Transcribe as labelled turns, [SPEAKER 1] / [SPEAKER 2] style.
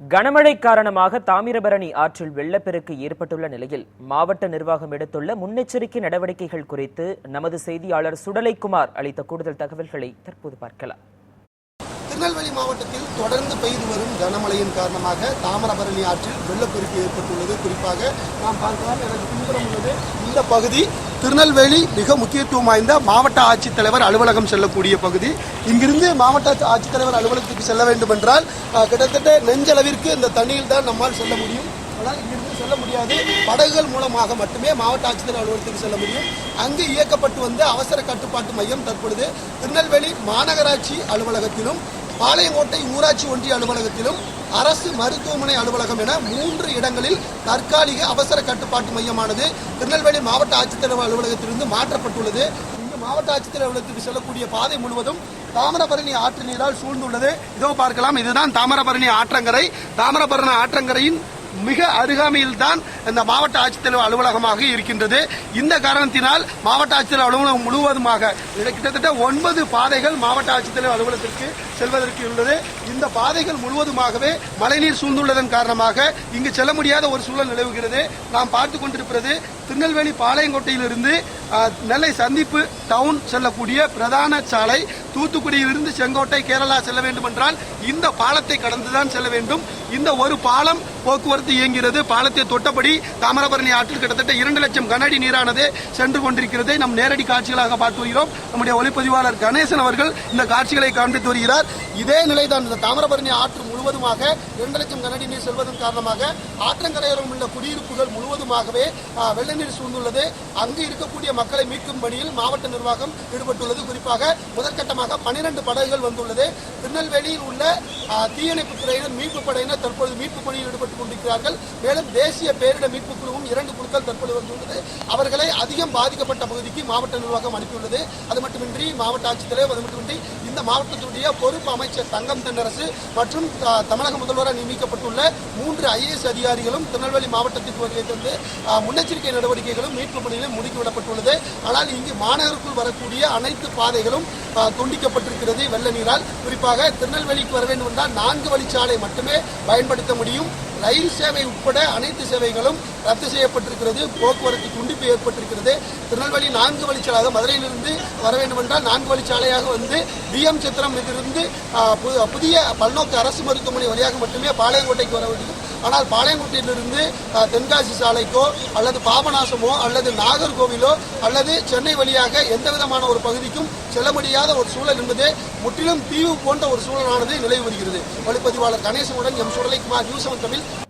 [SPEAKER 1] கனமழை காரணமாக தாமிரபரணி ஆற்றில் வெள்ளப்பெருக்கு ஏற்பட்டுள்ள நிலையில் மாவட்ட நிர்வாகம் எடுத்துள்ள முன்னெச்சரிக்கை நடவடிக்கைகள் குறித்து நமது செய்தியாளர் சுடலைக்குமார் அளித்த கூடுதல் தகவல்களை தற்போது பார்க்கலாம்.
[SPEAKER 2] திருநெல்வேலி மாவட்டத்தில் தொடர்ந்து பெய்து வரும் கனமழையின் காரணமாக தாமிரபரணி ஆற்றில் வெள்ளப்பெருக்கு ஏற்பட்டுள்ளது. குறிப்பாக நாம் பார்க்கலாம் எனக்கு பின்புறம் உள்ளது. இந்த பகுதி திருநெல்வேலி மிக முக்கியத்துவம் வாய்ந்த மாவட்ட ஆட்சித்தலைவர் அலுவலகம் செல்லக்கூடிய பகுதி. இங்கிருந்து மாவட்ட ஆட்சித்தலைவர் அலுவலகத்துக்கு செல்ல வேண்டும் என்றால் கிட்டத்தட்ட நெஞ்சளவிற்கு இந்த தண்ணியில் தான் நம்மால் செல்ல முடியும். ஆனால் இங்கிருந்து செல்ல முடியாது. படகுகள் மூலமாக மட்டுமே மாவட்ட ஆட்சித்தலைவர் அலுவலகத்துக்கு செல்ல முடியும். அங்கு இயக்கப்பட்டு வந்த அவசர கட்டுப்பாட்டு மையம் தற்பொழுது திருநெல்வேலி மாநகராட்சி அலுவலகத்திலும் பாளையங்கோட்டை ஊராட்சி ஒன்றிய அலுவலகத்திலும் அரசு மருத்துவமனை அலுவலகம் என மூன்று இடங்களில் தற்காலிக அவசர கட்டுப்பாட்டு மையமானது திருநெல்வேலி மாவட்ட ஆட்சித்தலைவர் அலுவலகத்திலிருந்து மாற்றப்பட்டுள்ளது. இங்கு மாவட்ட ஆட்சித்தலைவர் அலுவலகத்துக்கு செல்லக்கூடிய பாதை முழுவதும் தாமிரபரணி ஆற்று நீரால் சூழ்ந்துள்ளது. இதோ பார்க்கலாம். இதுதான் தாமிரபரணி ஆற்றங்கரை. தாமிரபரணி ஆற்றங்கரையின் மிக அருகாமையில் தான் இந்த மாவட்ட ஆட்சித்தலைவர் அலுவலகமாக இருக்கின்றது. இந்த காரணத்தினால் மாவட்ட ஆட்சித்தலைவர் அலுவலகம் முழுவதுமாக இது கிட்டத்தட்ட ஒன்பது பாதைகள் மாவட்ட ஆட்சித்தலைவர் அலுவலகத்திற்கு செல்வதற்கு உள்ளது. இந்த பாதைகள் முழுவதுமாகவே மழைநீர் சூழ்ந்துள்ளதன் காரணமாக இங்கு செல்ல முடியாத ஒரு சூழல் நிலவுகிறது. நாம் பார்த்து கொண்டிருப்பது திருநெல்வேலி பாளையங்கோட்டையிலிருந்து நெல்லை சந்திப்பு டவுன் செல்லக்கூடிய பிரதான சாலை. தூத்துக்குடியிலிருந்து செங்கோட்டை கேரளா செல்ல வேண்டும் என்றால் இந்த பாலத்தை கடந்துதான் செல்ல வேண்டும். இந்த ஒரு பாலம் போக்குவரத்து இயங்கிறது பாலத்தை தொட்டபடி தாமிரபரணி ஆற்றில் கிட்டத்தட்ட இரண்டு லட்சம் கனஅடி நீரானது சென்று கொண்டிருக்கிறது. நம் நேரடி காட்சிகளாக பார்த்து வருகிறோம். நம்முடைய ஒளிப்பதிவாளர் கணேசன் அவர்கள் இந்த காட்சிகளை காண்பித்து வருகிறார். இதே நிலைதான் இந்த தாமிரபரணி ஆற்று முழுவதுமாக இரண்டு லட்சம் கனடி நீர் செல்வதன் காரணமாக ஆற்றங்கரையோரம் உள்ள குடியிருப்புகள் முழுவதுமாகவே வெள்ள நீர் சூழ்ந்துள்ளது. அங்கு இருக்கக்கூடிய மக்களை மீட்கும் பணியில் மாவட்ட நிர்வாகம் ஈடுபட்டுள்ளது. குறிப்பாக முதற்கட்டமாக பனிரெண்டு படகுகள் வந்துள்ளது. திருநெல்வேலியில் உள்ள தீயணைப்பு துறையினர் மீட்பு படையினர் தற்பொழுது மீட்பு பணியில் ஈடுபட்டுக் கொண்டிருக்கிறார்கள். மேலும் தேசிய பேரிடர் மீட்பு குழுவும் இரண்டு குழுக்கள் தற்பொழுது வந்துள்ளது. அவர்களை அதிகம் பாதிக்கப்பட்ட பகுதிக்கு மாவட்ட நிர்வாகம் அனுப்பியுள்ளது. அது மட்டுமின்றி மாவட்ட ஆட்சித்தலைவர் அது மட்டுமின்றி இந்த மாவட்டத்துடைய பொறுப்பு அமைச்சர் தங்கம் தென்னரசு மற்றும் தமிழக முதல்வராக நியமிக்கப்பட்டுள்ள மூன்று ஐஏஎஸ் அதிகாரிகளும் திருநெல்வேலி மாவட்டத்திற்கு வருகை தந்து முன்னெச்சரிக்கை நடவடிக்கைகளும் மீட்பு பணியிலும் முடுக்கிவிடப்பட்டுள்ளது. ஆனால் இங்கு மாநகருக்குள் வரக்கூடிய அனைத்து பாதைகளும் துண்டிக்கப்பட்டிருக்கிறது வெள்ள நீரால் குறிப்பாக திருநெல்வேலிக்கு வர வேண்டும் என்றால் நான்கு வழிச்சாலை மட்டுமே பயன்படுத்த முடியும். ரயில் சேவை உட்பட அனைத்து சேவைகளும் ரத்து செய்யப்பட்டிருக்கிறது. போக்குவரத்து துண்டிப்பு ஏற்பட்டிருக்கிறது. திருநெல்வேலி நான்கு வழிச்சாலையாக மதுரையிலிருந்து வர வேண்டும் என்றால் நான்கு வழிச்சாலையாக வந்து பிஎம் சித்திரம் இதிலிருந்து புதிய பல்நோக்கு அரசு மருத்துவமனை வழியாக மட்டுமே பாளையங்கோட்டைக்கு வர வேண்டும். ஆனால் பாளையங்கோட்டையிலிருந்து தென்காசி சாலைக்கோ அல்லது பாபநாசமோ அல்லது நாகர்கோவிலோ அல்லது சென்னை வழியாக எந்த விதமான ஒரு பகுதிக்கும் செல்ல முடியாது. முடியாத ஒரு சூழல் என்பது முற்றிலும் தீவு போன்ற ஒரு சூழலானது நிலவி வருகிறது. ஒளிப்பதிவாளர் கணேசனுடன் எம் சுடலைக்குமார் நியூஸ் தமிழ்